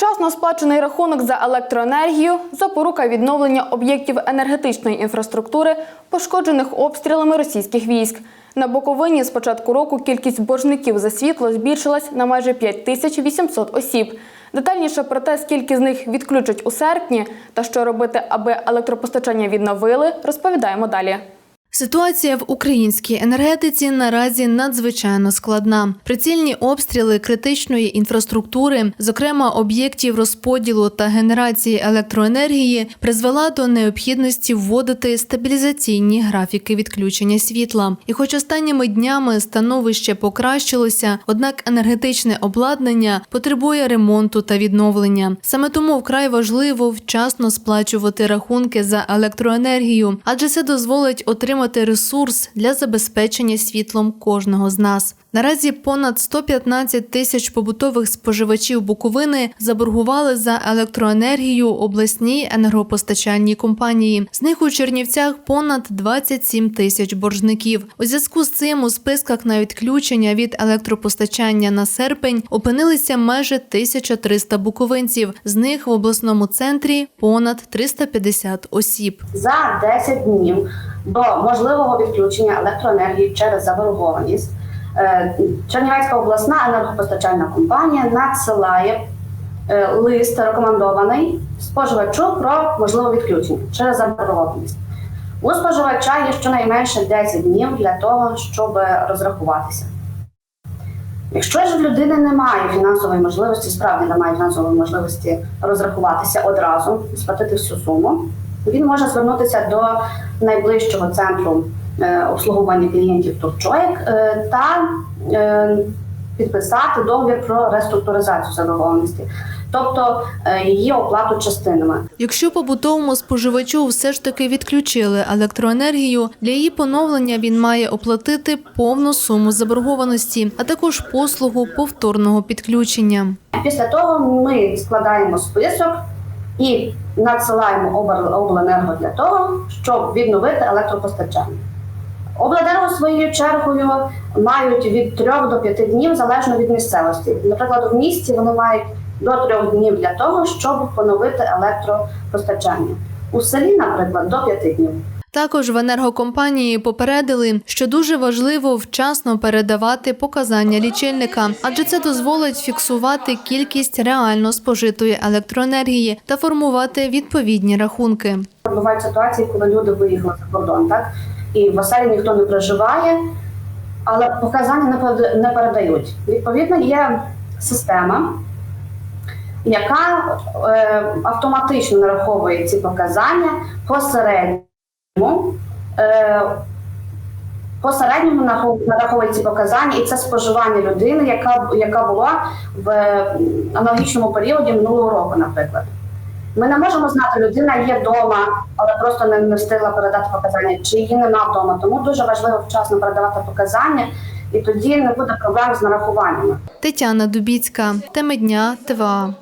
Вчасно сплачений рахунок за електроенергію запорука відновлення об'єктів енергетичної інфраструктури, пошкоджених обстрілами російських військ. На Буковині з початку року кількість боржників за світло збільшилась на майже 5800 осіб. Детальніше про те, скільки з них відключать у серпні та що робити, аби електропостачання відновили, розповідаємо далі. Ситуація в українській енергетиці наразі надзвичайно складна. Прицільні обстріли критичної інфраструктури, зокрема об'єктів розподілу та генерації електроенергії, призвела до необхідності вводити стабілізаційні графіки відключення світла. І, хоч останніми днями становище покращилося, однак енергетичне обладнання потребує ремонту та відновлення. Саме тому вкрай важливо вчасно сплачувати рахунки за електроенергію, адже це дозволить отримати ресурс для забезпечення світлом кожного з нас. Наразі понад 115 тисяч побутових споживачів Буковини заборгували за електроенергію обласній енергопостачальній компанії. З них у Чернівцях понад 27 тисяч боржників. У зв'язку з цим у списках на відключення від електропостачання на серпень опинилися майже 1300 буковинців. З них в обласному центрі понад 350 осіб. за 10 днів до можливого відключення електроенергії через заборгованість е, Чернівецька обласна енергопостачальна компанія надсилає е, лист рекомендований споживачу про можливе відключення через заборгованість. У споживача є щонайменше 10 днів для того, щоб розрахуватися. Якщо ж в людини немає фінансової можливості, справді немає фінансової можливості розрахуватися одразу, сплатити всю суму, він може звернутися до найближчого центру е, обслуговування клієнтів Турчоєк е, та е, підписати договір про реструктуризацію заборгованості, тобто її оплату частинами. Якщо побутовому споживачу все ж таки відключили електроенергію, для її поновлення він має оплатити повну суму заборгованості, а також послугу повторного підключення. Після того ми складаємо список і надсилаємо обленерго для того, щоб відновити електропостачання. Обленерго своєю чергою мають від 3 до 5 днів залежно від місцевості. Наприклад, в місті вони мають до 3 днів для того, щоб поновити електропостачання. У селі, наприклад, до 5 днів. Також в енергокомпанії попередили, що дуже важливо вчасно передавати показання лічильника, адже це дозволить фіксувати кількість реально спожитої електроенергії та формувати відповідні рахунки. Бувають ситуації, коли люди виїхали за кордон, так? І в оселі ніхто не проживає, але показання не перед- передають. Відповідно, є система, яка е, автоматично нараховує ці показання посередньому. Е, Посередньому нарахов- нараховує ці показання, і це споживання людини, яка, яка була в аналогічному періоді минулого року, наприклад. Ми не можемо знати, людина є вдома, але просто не, не встигла передати показання, чи її нема вдома. Тому дуже важливо вчасно передавати показання, і тоді не буде проблем з нарахуваннями. Тетяна Дубіцька, теми дня ТВА.